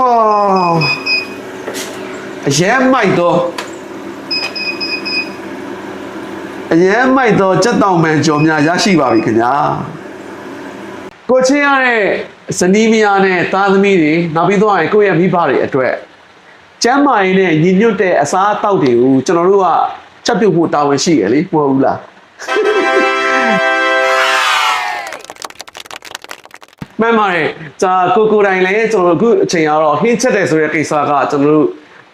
ဟာအရဲမိုက်တော့အရဲမိုက်တော့စက်တောင်မှန်ကြော်များရရှိပါပြီခင်ဗျာကိုချင်းရတဲ့ဇနီးမယားနဲ့သားသမီးတွေနောက်ပြီးတော့ကိုယ့်ရဲ့မိဘတွေအတွက်ကျမ်းမာရေးနဲ့ညီညွတ်တဲ့အစားအသောက်တွေကိုကျွန်တော်တို့ကချက်ပြုတ်ဖို့တာဝန်ရှိရလေမဟုတ်ဘူးလား မှန်ပါတယ်။ဒါကိုကိုတိုင်လည်းကျွန်တော်တို့အခုအချိန်ကတော့ဟင်းချက်တယ်ဆိုတဲ့ကိစ္စကကျွန်တော်တို့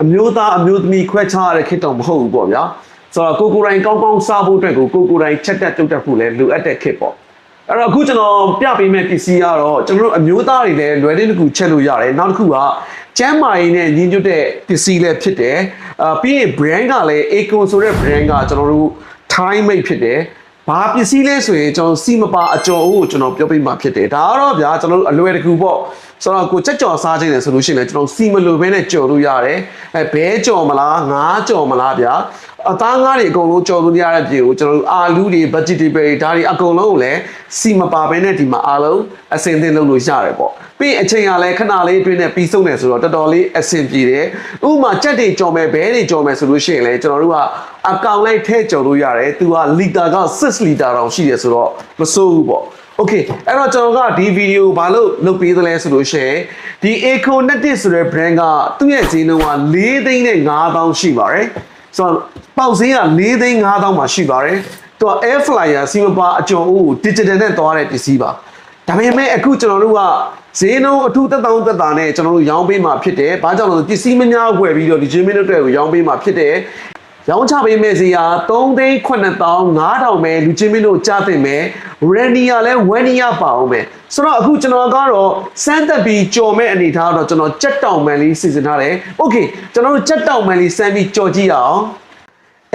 အမျိုးသားအမျိုးသမီးခွဲခြားရတဲ့ခေတ်တော့မဟုတ်ဘူးပေါ့ဗျာ။ဆိုတော့ကိုကိုတိုင်ကောင်းကောင်းစားဖို့အတွက်ကိုကိုကိုတိုင်ချက်တက်တုတ်တက်ဖို့လည်းလိုအပ်တဲ့ခေတ်ပေါ့။အဲ့တော့အခုကျွန်တော်ပြပေးမယ့်ပစ္စည်းကတော့ကျွန်တော်တို့အမျိုးသားတွေလည်းလွယ်တဲ့တစ်ခုချက်လို့ရတယ်။နောက်တစ်ခုကကျမ်းမာရေးနဲ့ညီညွတ်တဲ့ပစ္စည်းလည်းဖြစ်တယ်။အာပြီးရင် brand ကလည်း Eco ဆိုတဲ့ brand ကကျွန်တော်တို့ Thai made ဖြစ်တယ်။ ဘာပစ္စည်းလဲဆိုရင်ကျွန်တော်စီမပါအကျော်ကိုကျွန်တော်ပြောပြမှာဖြစ်တယ်ဒါကတော့ဗျာကျွန်တော်တို့အလွယ်တကူပေါ့ဆိုတော့ကိုကြက်ကြော်စားခြင်းတယ်ဆိုလို့ရှိရင်လည်းကျွန်တော်စီမလိုဘဲနဲ့ကြော်လို့ရတယ်အဲဘဲကြော်မလားငါးကြော်မလားဗျာ အသားငါးတွေအကုန်လုံးကြော်လို့ရတဲ့ပြေကိုကျွန်တော်တို့အာလူတွေ vegetable တွေဒါတွေအကုန်လုံးကိုလည်းစီမပါဘဲနဲ့ဒီမှာအားလုံးအစင်သင်လုပ်လို့ရတယ်ပေါ့ပြီးရင်အချိန်ကလည်းခဏလေးအတွင်းနဲ့ပြီးဆုံးတယ်ဆိုတော့တော်တော်လေးအဆင်ပြေတယ်ဥပမာကြက်တွေကြော်မယ်ဘဲတွေကြော်မယ်ဆိုလို့ရှိရင်လည်းကျွန်တော်တို့ကအကောင်လိုက်ထည့်ကြော်လို့ရတယ်သူကလီတာက6လီတာတောင်ရှိတယ်ဆိုတော့မစိုးဘူးပေါ့ โอเคအဲ့တော့ကျွန်တော်ကဒီဗီဒီယိုဘာလို့လုပ်ပေးသလဲဆိုလို့ရှိရင်ဒီ Econetic ဆိုတဲ့ brand ကသူ့ရဲ့ဈေးနှုန်းက4သိန်းနဲ့5000ရှိပါတယ် ဆိုတော့ပေါက်ဈေးက4သိန်း5000မှာရှိပါတယ်သူက air flyer စီမပါအကျော်ဦး digital နဲ့သွားတဲ့ပစ္စည်းပါဒါပေမဲ့အခုကျွန်တော်တို့ကဈေးနှုန်းအထူးသက်တောင်းသက်တာနဲ့ကျွန်တော်တို့ရောင်းပေးမှာဖြစ်တယ်။ဘာကြောင့်လဲဆိုပစ္စည်းမများဝယ်ပြီးတော့ဒီ gym တွေအတွက်ကိုရောင်းပေးမှာဖြစ်တယ်။ရောင်းချပေးမယ့်စီဟာ3သိန်း9500ပဲလူချင်းမင်းတို့ကြားသိမယ် Rania လဲ Vania ပါအောင်ပဲဆိုတော့အခုကျွန်တော်ကတော့စမ်းသက်ပြီးကြော်မဲ့အနေထားတော့ကျွန်တော်ကြက်တောင်မန်လေးစီစဉ်ထားတယ် Okay ကျွန်တော်တို့ကြက်တောင်မန်လေးစမ်းပြီးကြော်ကြည့်ရအောင်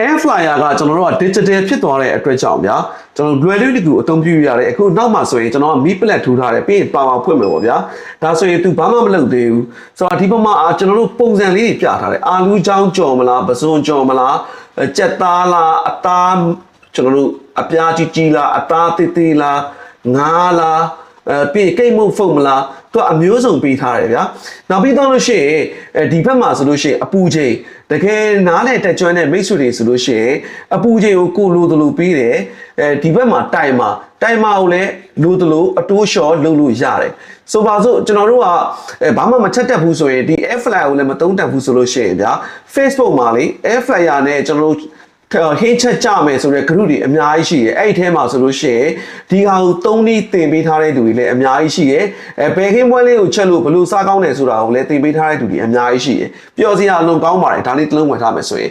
air flyer ကကျွန်တော်တို့က digital ဖြစ်သွားတဲ့အတွက်ကြောင့်ဗျာကျွန်တော်လွယ်လွယ်တကူအသုံးပြုရတယ်အခုနောက်မှာဆိုရင်ကျွန်တော်က mi plate ထူထားတယ်ပြီးရင် power ဖွင့်မယ်ပေါ့ဗျာဒါဆိုရင် तू ဘာမှမလုပ်သေးဘူးဆိုတော့ဒီဘက်မှာကျွန်တော်တို့ပုံစံလေးတွေပြထားတယ်အာလူးချောင်းကြော်မလားပစွန်ကြော်မလားကြက်သားလားအသား ကျွန်တော်တို့အပြားကြီးကြီးလားအသားသေးသေးလားငါးလားအဲပြီးကိတ်မုတ်ဖုတ်မလားသူကအမျိုးစုံပေးထားတယ်ဗျာနောက်ပြီးတော့လို့ရှိရင်အဲဒီဘက်မှာဆိုလို့ရှိရင်အပူချိန်တကယ်နားနဲ့တက်ကျွမ်းတဲ့မိတ်ဆွေတွေဆိုလို့ရှိရင်အပူချိန်ကိုကိုလိုတလိုပေးတယ်အဲဒီဘက်မှာတိုင်မှာတိုင်မှာကိုလည်းလိုတလိုအတိုးလျှော်လုပ်လို့ရတယ်ဆိုပါစို့ကျွန်တော်တို့ကအဲဘာမှမချက်တက်ဘူးဆိုရင်ဒီ air flyer ကိုလည်းမသုံးတက်ဘူးဆိုလို့ရှိရင်ဗျာ Facebook မှာလေ air flyer နဲ့ကျွန်တော်တို့ ဟင်းချက်ကြမယ်ဆိုတဲ့ group တွေအများကြီးရှိတယ်အဲ့ဒီထဲမှာဆိုလို့ရှိရင်ဒီဟာကိုသုံးနည်းသင်ပေးထားတဲ့သူတွေလည်းအများကြီးရှိတယ်အဲဘယ်ခင်းပွဲလေးကိုချက်လို့ဘယ်လိုစားကောင်းတယ်ဆိုတာကိုလည်းသင်ပေးထားတဲ့သူတွေအများကြီးရှိတယ်ပျော်စရာအလွန်ကောင်းပါတယ်ဒါလေးတစ်လုံးဝင်ထားမယ်ဆိုရင်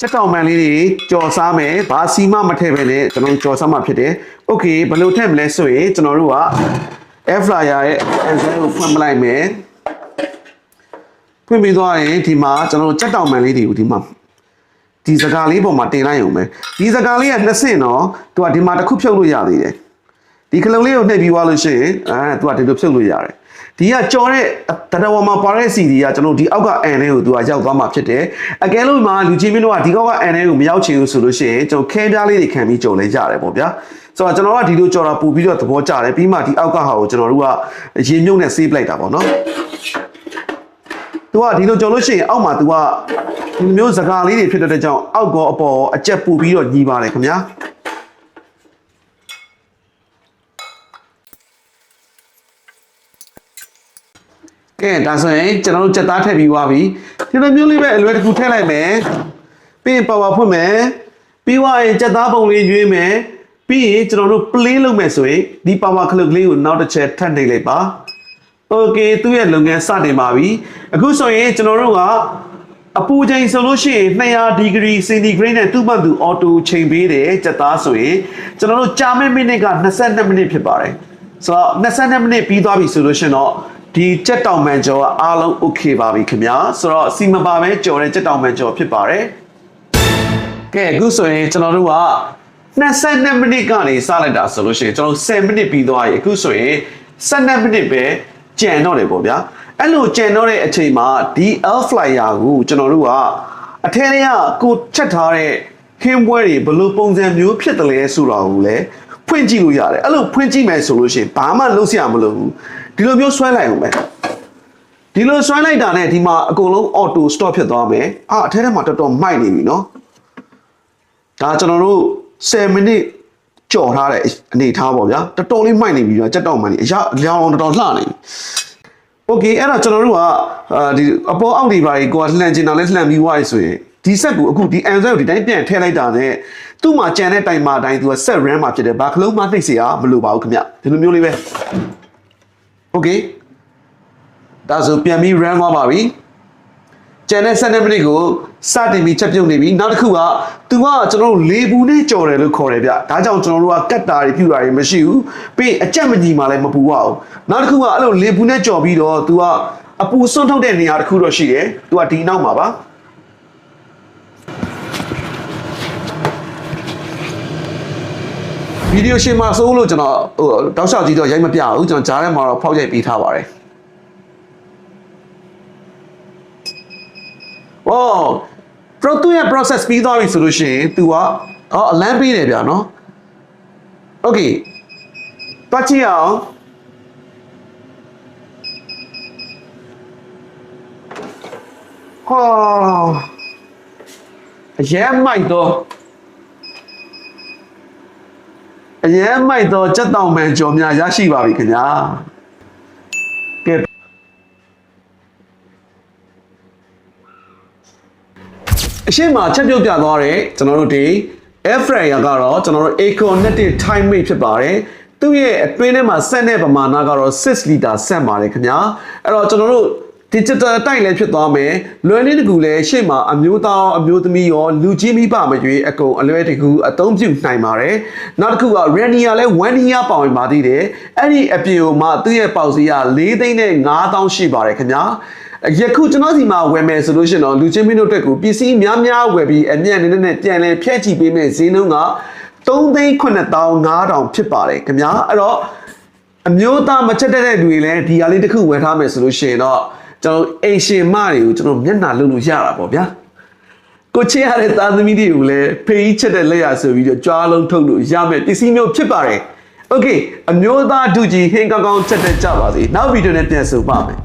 ချက်တောင်မှန်လေးတွေကြော်စားမယ်ဘာစီမမထည့်ပဲနဲ့ကျွန်တော်ကြော်စားမှဖြစ်တယ်โอเคဘယ်လိုထည့်မလဲဆိုရင်ကျွန်တော်တို့က air fryer ရဲ့ angle ကိုဖွင့်ပလိုက်မယ်ဖွင့်ပြီးသွားရင်ဒီမှာကျွန်တော်တို့ချက်တောင်မှန်လေးတွေကိုဒီမှာ ဒီစကားလေးပေါ်မှာတင်လိုက်ရုံပဲဒီစကားလေးကနှစ်ဆင့်တော့သူကဒီမှာတစ်ခုဖြုတ်လို့ရသေးတယ်ဒီခလုံးလေးကိုနှိပ်ပြီးသွားလို့ရှိရင်အဲသူကဒီလိုဖြုတ်လို့ရတယ်ဒီကကြော်တဲ့တရဝမှာပါတဲ့စီဒီကကျွန်တော်ဒီအောက်ကအန်လေးကိုသူကရောက်သွားမှာဖြစ်တယ်အကယ်လို့မှလူချင်းမင်းတို့ကဒီကောက်ကအန်လေးကိုမရောက်ချင်ဘူးဆိုလို့ရှိရင်ကျွန်တော်ခဲပြားလေးတွေခံပြီးကြုံလဲရတယ်ပေါ့ဗျာဆိုတော့ကျွန်တော်ကဒီလိုကြော်တာပူပြီးတော့သဘောကျတယ်ပြီးမှဒီအောက်ကဟာကိုကျွန်တော်တို့ကရေမြုပ်နဲ့ဆေးပလိုက်တာပေါ့နော် तू ကဒီလိုကြော်လို့ရှိရင်အောက်မှာ तू ကဒီလိုမျိုးစကားလေးတွေဖြစ်တဲ့ကြောင့်အောက်ကောအပေါ်အကျက်ပူပြီးတော့ညီးပါတယ်ခင်ဗျာကဲဒါဆိုရင်ကျွန်တော်တို့စက်သားထည့်ပြီးသွားပြီဒီလိုမျိုးလေးပဲအလွယ်တကူထည့်လိုက်မယ်ပြီးရင်ပါဝါဖွင့်မယ်ပြီးသွားရင်စက်သားပုံလေးရွေးမယ်ပြီးရင်ကျွန်တော်တို့ play လုပ်မယ်ဆိုရင်ဒီပါဝါခလုတ်လေးကိုနောက်တစ်ချက်ထပ်နှိပ်လိုက်ပါ โอเคသူ့ရဲ့လုပ်ငန်းစတင်ပါပြီအခုဆိုရင်ကျွန်တော်တို့ကအပူချိန်ဆိုလို့ရှိရင်200ဒီဂရီစင်တီဂရိတ်နဲ့သူ့ဘက်သူအော်တိုချိန်ပေးတယ်စက်သားဆိုရင်ကျွန်တော်တို့ကြာမဲ့မိနစ်က22မိနစ်ဖြစ်ပါတယ်ဆိုတော့22မိနစ်ပြီးသွားပြီဆိုလို့ရှိရင်တော့ဒီကြက်တောင်မန်ကျော်ကအားလုံး okay ပါပြီခင်ဗျာဆိုတော့စီမပါပဲကြော်တဲ့ကြက်တောင်မန်ကျော်ဖြစ်ပါတယ်ကဲအခုဆိုရင်ကျွန်တော်တို့က22မိနစ်ကနေစလိုက်တာဆိုလို့ရှိရင်ကျွန်တော်10မိနစ်ပြီးသွားပြီအခုဆိုရင်12မိနစ်ပဲ ကြံတော့တယ်ပေါ့ဗျာအဲ့လိုကြံတော့တဲ့အချိန်မှာဒီ L flyer ကိုကျွန်တော်တို့ကအထက်ထဲကကိုချက်ထားတဲ့ခင်းပွဲတွေဘယ်လိုပုံစံမျိုးဖြစ်တယ်လဲဆိုတာကိုလည်းဖွင့်ကြည့်လို့ရတယ်အဲ့လိုဖွင့်ကြည့်မယ်ဆိုလို့ရှိရင်ဘာမှလုပ်စရာမလိုဘူးဒီလိုမျိုးဆွဲလိုက်အောင်ပဲ ဒီလိုဆွဲလိုက်တာနဲ့ဒီမှာအကုန်လုံး auto stop ဖြစ်သွားမယ်အာအထက်ထဲမှာတော်တော်မိုက်နေပြီเนาะဒါကျွန်တော်တို့10မိနစ် ကြော်ထားတဲ့အနေထားပေါ့ဗျာတော်တော်လေးမိုက်နေပြီဗျာကြက်တောက်မှန်နေအရာလျောင်းတော်တော်လှနေပြီ โอเคအဲ့တော့ကျွန်တော်တို့ကအာဒီအပေါ်အောက်တွေပါကြီးကိုကလှန်ကျင်တာလဲလှန်ပြီးွားရဆိုရင်ဒီဆက်ကိုအခုဒီ answer ကိုဒီတိုင်းပြန်ထည့်လိုက်တာနဲ့သူ့မှာကြံတဲ့တိုင်မှာတိုင်းသူက set ram မှာဖြစ်တယ်ဘာခလုံးမှနှိပ်เสียမလိုပါဘူးခင်ဗျဒီလိုမျိုးလေးပဲโอเคဒါဆိုပြန်ပြီး ram သွားပါပြီ ကျန်တဲ့7မိနစ်ကိုစတင်ပြီးချက်ပြုတ်နေပြီနောက်တစ်ခုကသူကကျွန်တော်တို့လေဘူးနဲ့ကြော်တယ်လို့ခေါ်တယ်ဗျဒါကြောင့်ကျွန်တော်တို့ကကတ်တာတွေပြူတာတွေမရှိဘူးပြီးရင်အကြက်မကြီးမှလည်းမပူရအောင်နောက်တစ်ခုကအဲ့လိုလေဘူးနဲ့ကြော်ပြီးတော့သူကအပူစွန့်ထုတ်တဲ့နေရာတစ်ခုတော့ရှိတယ်သူကဒီနောက်မှာပါဗီဒီယိုရှင်မှာစိုးလို့ကျွန်တော်ဟိုတောက်လျှောက်ကြီးတော့ရိုက်မပြဘူးကျွန်တော်ကြားထဲမှာတော့ဖောက်ရိုက်ပေးထားပါတယ်။ အော် pro သူရဲ့ process ပြီးသွားပြီဆိုလို့ရှိရင် तू ကအော်အလန်းပေးတယ်ဗျာနော်။ Okay ။တွားကြည့်အောင်။ဟောအရင်မိုက်တော့အရင်မိုက်တော့စက်တောင်မှန်ကြော်များရရှိပါပြီခင်ဗျာ။ကဲ အရှိမချက်ပြုတ်ပြသွားတယ်ကျွန်တော်တို့ဒီ air fryer ကတော့ကျွန်တော်တို့ Econetic Time Mate ဖြစ်ပါတယ်သူ့ရဲ့အတွင်းထဲမှာဆက်တဲ့ပမာဏကတော့6လီတာဆက်ပါတယ်ခင်ဗျာအဲ့တော့ကျွန်တော်တို့ digital တိုက်လည်းဖြစ်သွားမယ်လွယ်လေးတကူလည်းရှေ့မှာအမျိုးသားအမျိုးသမီးရောလူကြီးမိဘမရွေးအကုန်အလွယ်တကူအသုံးပြုနိုင်ပါတယ်နောက်တစ်ခုက Renia လည်း1 year ပေါင်ပါသေးတယ်အဲ့ဒီအပြင်မှာသူ့ရဲ့ပေါက်စီက4သိန်းနဲ့9000ရှိပါတယ်ခင်ဗျာ ယခုကျွန်တော်စီမှာဝယ်မယ်ဆိုလို့ရှိရင်တော့လူချင်းမင်းတို့အတွက်ကိုပစ္စည်းများများဝယ်ပြီးအမြတ်နည်းနည်းနဲ့ပြန်လဲဖြည့်ချီပေးမယ်ဈေးနှုန်းက3သိန်း9500ဖြစ်ပါတယ်ခင်ဗျာအဲ့တော့အမျိုးသားမချက်တဲ့တဲ့လူတွေလည်းဒီဟာလေးတစ်ခုဝယ်ထားမယ်ဆိုလို့ရှိရင်တော့ကျွန်တော်အိမ်ရှင်မတွေကိုကျွန်တော်မျက်နှာလုပ်လို့ရတာပေါ့ဗျာကိုချစ်ရတဲ့သားသမီးတွေကိုလည်းဖေးကြီးချက်တဲ့လက်ရဆိုပြီးတော့ကြွားလုံးထုတ်လို့ရမယ်ပစ္စည်းမျိုးဖြစ်ပါတယ်โอเคအမျိုးသားဒုကြီးဟင်းကောင်းကောင်းချက်တဲ့ကြပါစေနောက်ဗီဒီယိုနဲ့ပြန်ဆုံပါမယ်